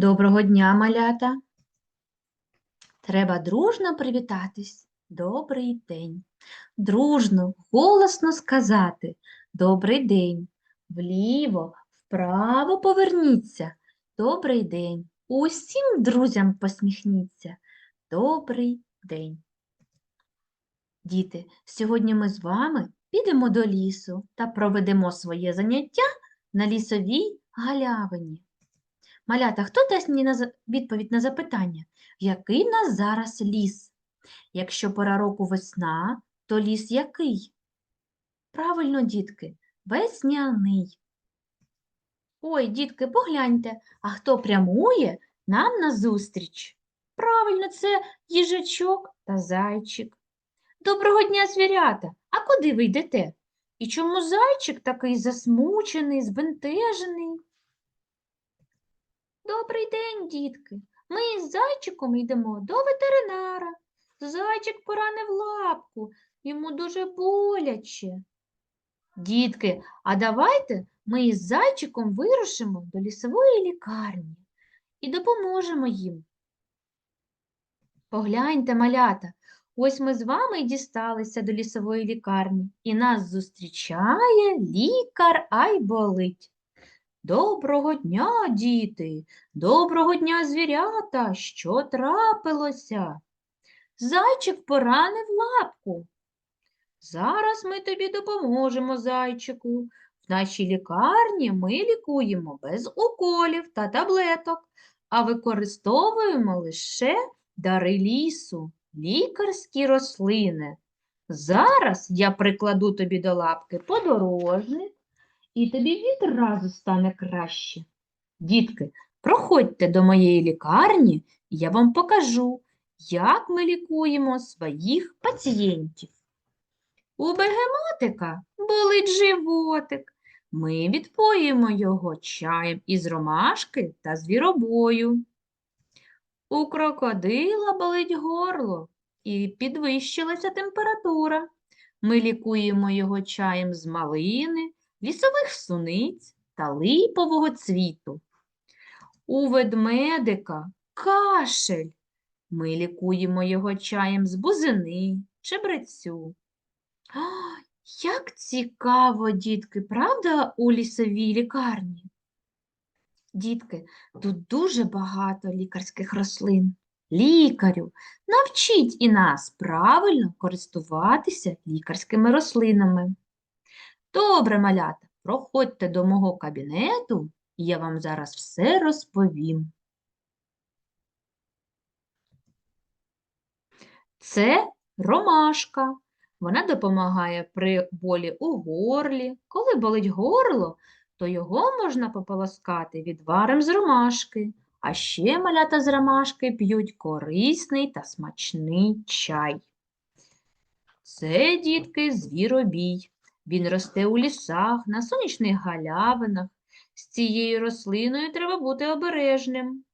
Доброго дня, малята. Треба дружно привітатись. Добрий день. Дружно, голосно сказати Добрий день. Вліво, вправо поверніться. Добрий день. Усім друзям посміхніться. Добрий день. Діти, сьогодні ми з вами підемо до лісу та проведемо своє заняття на лісовій галявині. Малята, хто дасть мені відповідь на запитання, який нас зараз ліс? Якщо пора року весна, то ліс який? Правильно, дітки, весняний. Ой, дітки, погляньте, а хто прямує нам назустріч? Правильно, це їжачок та зайчик. Доброго дня, звірята! А куди ви йдете? І чому зайчик такий засмучений, збентежений? Добрий день, дітки. Ми із зайчиком йдемо до ветеринара. Зайчик поранив лапку, йому дуже боляче. Дітки, а давайте ми із зайчиком вирушимо до лісової лікарні і допоможемо їм. Погляньте, малята, ось ми з вами й дісталися до лісової лікарні, і нас зустрічає лікар Айболить. Доброго дня, діти, доброго дня, звірята. Що трапилося? Зайчик поранив лапку. Зараз ми тобі допоможемо, зайчику. В нашій лікарні ми лікуємо без уколів та таблеток, а використовуємо лише дари лісу, лікарські рослини. Зараз я прикладу тобі до лапки подорожник, і тобі відразу стане краще. Дітки, проходьте до моєї лікарні, і я вам покажу, як ми лікуємо своїх пацієнтів. У бегемотика болить животик. Ми відпоїмо його чаєм із ромашки та звіробою. У крокодила болить горло і підвищилася температура. Ми лікуємо його чаєм з малини, лісових суниць та липового цвіту. У ведмедика кашель. Ми лікуємо його чаєм з бузини, чебрецю. А, як цікаво, дітки, правда, у лісовій лікарні? Дітки, тут дуже багато лікарських рослин. Лікарю, навчіть і нас правильно користуватися лікарськими рослинами. Добре, малята, проходьте до мого кабінету, і я вам зараз все розповім. Це ромашка. Вона допомагає при болі у горлі. Коли болить горло, то його можна пополоскати відваром з ромашки. А ще малята з ромашки п'ють корисний та смачний чай. Це, дітки, звіробій. Він росте у лісах, на сонячних галявинах. З цією рослиною треба бути обережним.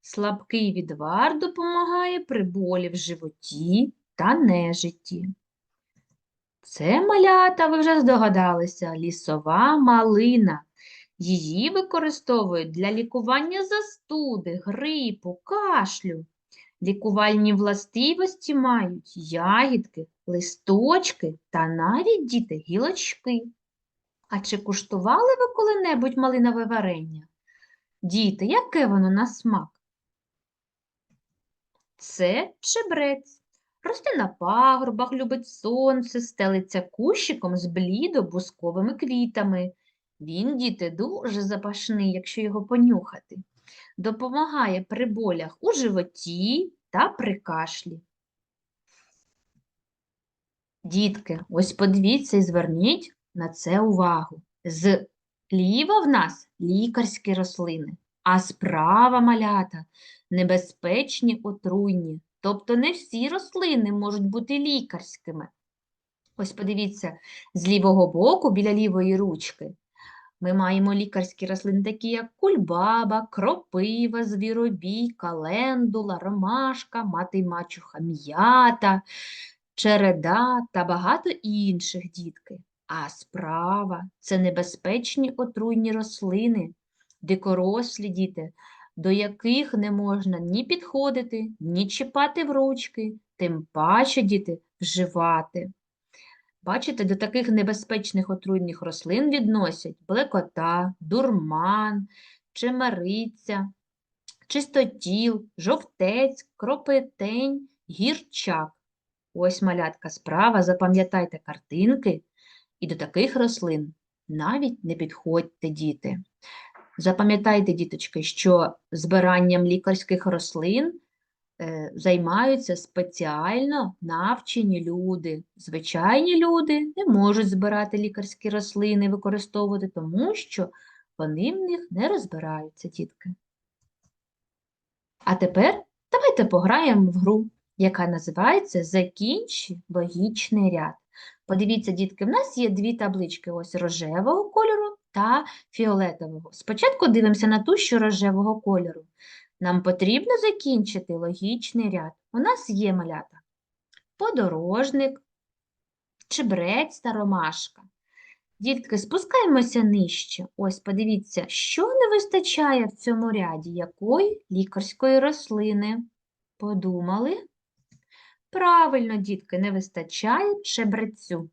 Слабкий відвар допомагає при болі в животі та нежиті. Це малята, ви вже здогадалися, лісова малина. Її використовують для лікування застуди, грипу, кашлю. Лікувальні властивості мають ягідки, листочки та навіть діти гілочки. А чи куштували ви коли-небудь малинове варення? Діти, яке воно на смак? Це чебрець. Росте на пагорбах, любить сонце, стелиться кущиком з блідо-бусковими квітами. Він, діти, дуже запашний, якщо його понюхати. Допомагає при болях у животі та при кашлі. Дітки, ось подивіться і зверніть на це увагу. Зліва в нас лікарські рослини, а справа малята небезпечні отруйні. Тобто не всі рослини можуть бути лікарськими. Ось подивіться, з лівого боку, біля лівої ручки, ми маємо лікарські рослини, такі як кульбаба, кропива, звіробій, календула, ромашка, мати мачуха, м'ята, череда та багато інших дітки. А справа це небезпечні отруйні рослини, дикорослі діти, до яких не можна ні підходити, ні чіпати в ручки, тим паче діти вживати. Бачите, до таких небезпечних отруйних рослин відносять блекота, дурман, чемериця, чистотіл, жовтець, кропитень, гірчак. Ось малятка справа, запам'ятайте картинки, і до таких рослин навіть не підходьте, діти. Запам'ятайте, діточки, що збиранням лікарських рослин е, займаються спеціально навчені люди. Звичайні люди не можуть збирати лікарські рослини, використовувати, тому що вони в них не розбираються, дітки. А тепер давайте пограємо в гру, яка називається Закінчи логічний ряд. Подивіться, дітки, в нас є дві таблички ось рожевого кольору та фіолетового. Спочатку дивимося на ту, що рожевого кольору. Нам потрібно закінчити логічний ряд. У нас є малята подорожник, чебрець та ромашка. Дітки, спускаємося нижче. Ось подивіться, що не вистачає в цьому ряді, якої лікарської рослини. Подумали? Правильно, дітки, не вистачає чебрецю.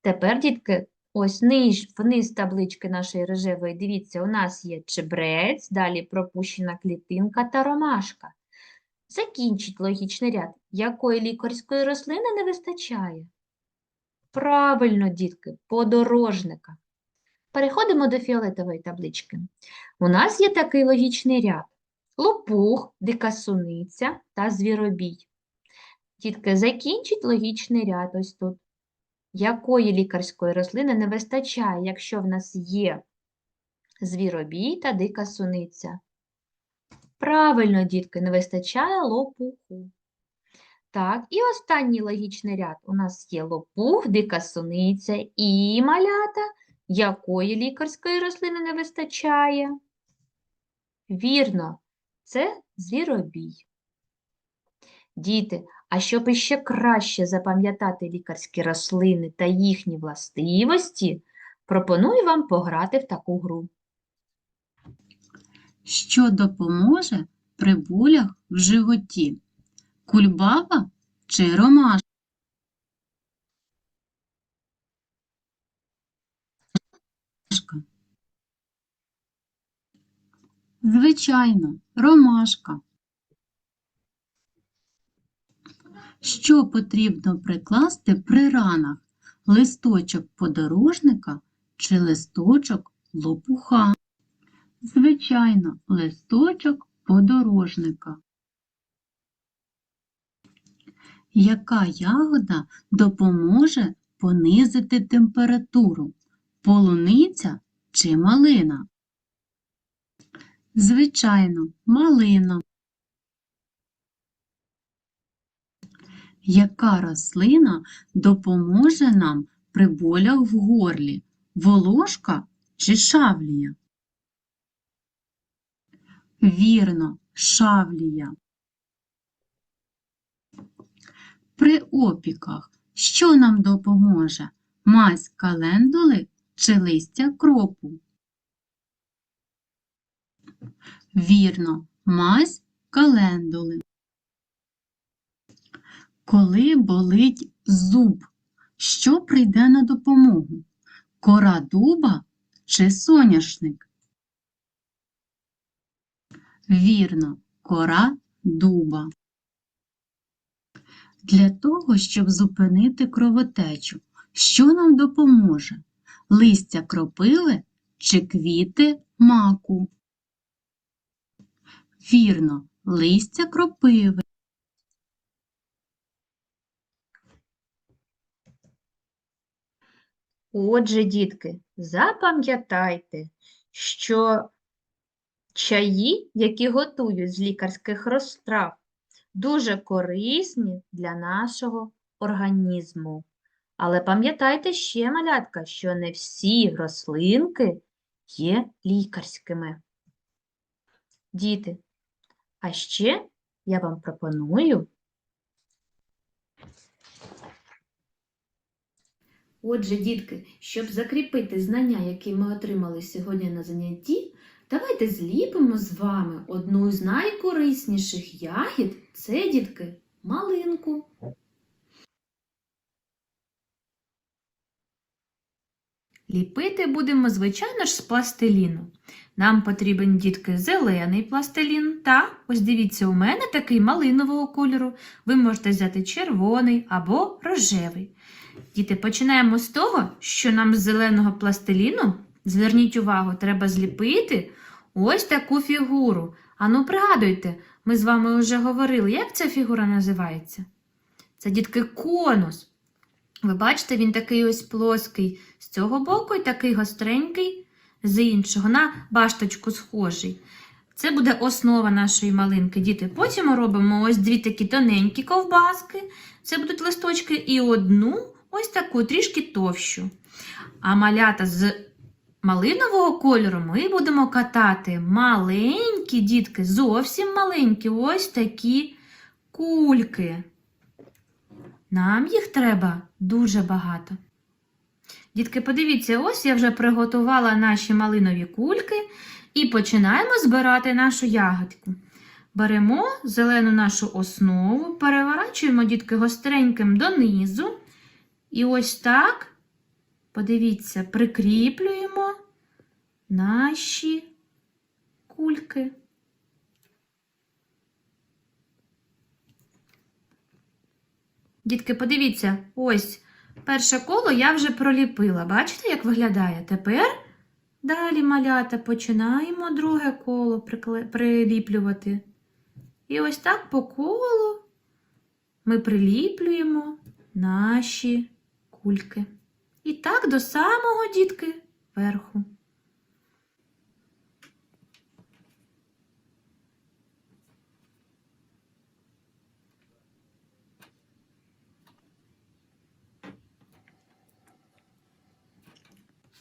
Тепер, дітки, ось ниж, вниз таблички нашої рожевої, дивіться, у нас є чебрець, далі пропущена клітинка та ромашка. Закінчіть логічний ряд. Якої лікарської рослини не вистачає? Правильно, дітки, подорожника. Переходимо до фіолетової таблички. У нас є такий логічний ряд: лопух, дика суниця та звіробій. Дітки, закінчіть логічний ряд ось тут. Якої лікарської рослини не вистачає, якщо в нас є звіробій та дика суниця? Правильно, дітки, не вистачає лопуху. Так, і останній логічний ряд. У нас є лопух, дика суниця і малята. Якої лікарської рослини не вистачає? Вірно, це звіробій. Діти, а щоб іще краще запам'ятати лікарські рослини та їхні властивості, пропоную вам пограти в таку гру. що допоможе при болях в животі? Кульбаба чи ромашка? Звичайно, ромашка. Що потрібно прикласти при ранах? Листочок подорожника чи листочок лопуха? Звичайно, листочок подорожника. Яка ягода допоможе понизити температуру? Полуниця чи малина? Звичайно, малина. Яка рослина допоможе нам при болях в горлі? Волошка чи шавлія? Вірно, шавлія. При опіках що нам допоможе? Мазь календули чи листя кропу? Вірно, мазь календули. Коли болить зуб, що прийде на допомогу? Кора дуба чи соняшник? Вірно, кора дуба. Для того, щоб зупинити кровотечу, що нам допоможе? Листя кропиви чи квіти маку? Вірно, листя кропиви. Отже, дітки, запам'ятайте, що чаї, які готують з лікарських розтрав, дуже корисні для нашого організму. Але пам'ятайте ще, малятка, що не всі рослинки є лікарськими. Діти, а ще я вам пропоную. Отже, дітки, щоб закріпити знання, які ми отримали сьогодні на занятті, Давайте зліпимо з вами одну з найкорисніших ягід це, дітки, малинку. Ліпити будемо, звичайно ж, з пластиліну. Нам потрібен, дітки, зелений пластилін. Та, ось дивіться, у мене такий малинового кольору. Ви можете взяти червоний або рожевий. Діти, починаємо з того, що нам з зеленого пластиліну, зверніть увагу, треба зліпити ось таку фігуру. Ану, пригадуйте, ми з вами вже говорили, як ця фігура називається? Це, дітки, конус. Ви бачите, він такий ось плоский з цього боку і такий гостренький з іншого, на башточку схожий. Це буде основа нашої малинки, діти. Потім робимо ось дві такі тоненькі ковбаски. Це будуть листочки, і одну ось таку трішки товщу. А малята з малинового кольору ми будемо катати маленькі дітки, зовсім маленькі, ось такі кульки. Нам їх треба дуже багато. Дітки, подивіться, ось я вже приготувала наші малинові кульки і починаємо збирати нашу ягодку. Беремо зелену нашу основу, переворачуємо дітки гостреньким донизу. І ось так, подивіться, прикріплюємо наші кульки. Дітки, подивіться, ось перше коло я вже проліпила. Бачите, як виглядає? Тепер далі малята починаємо друге коло приліплювати. І ось так по колу ми приліплюємо наші кульки. І так до самого дітки верху.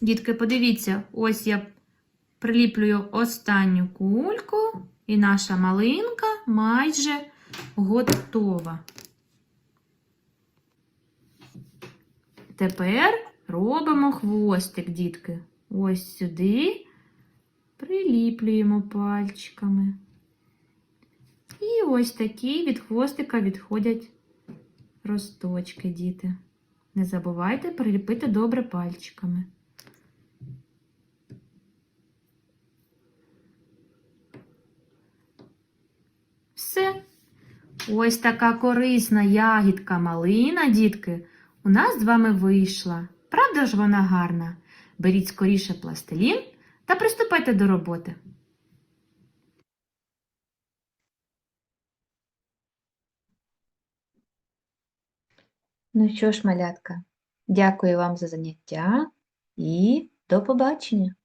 Дітки, подивіться, ось я приліплюю останню кульку, і наша малинка майже готова. Тепер робимо хвостик, дітки. Ось сюди приліплюємо пальчиками. І ось такі від хвостика відходять росточки, діти. Не забувайте приліпити добре пальчиками. Все. Ось така корисна ягідка малина, дітки, у нас з вами вийшла. Правда ж вона гарна? Беріть скоріше пластилін та приступайте до роботи. Ну що ж, малятка, дякую вам за заняття і до побачення!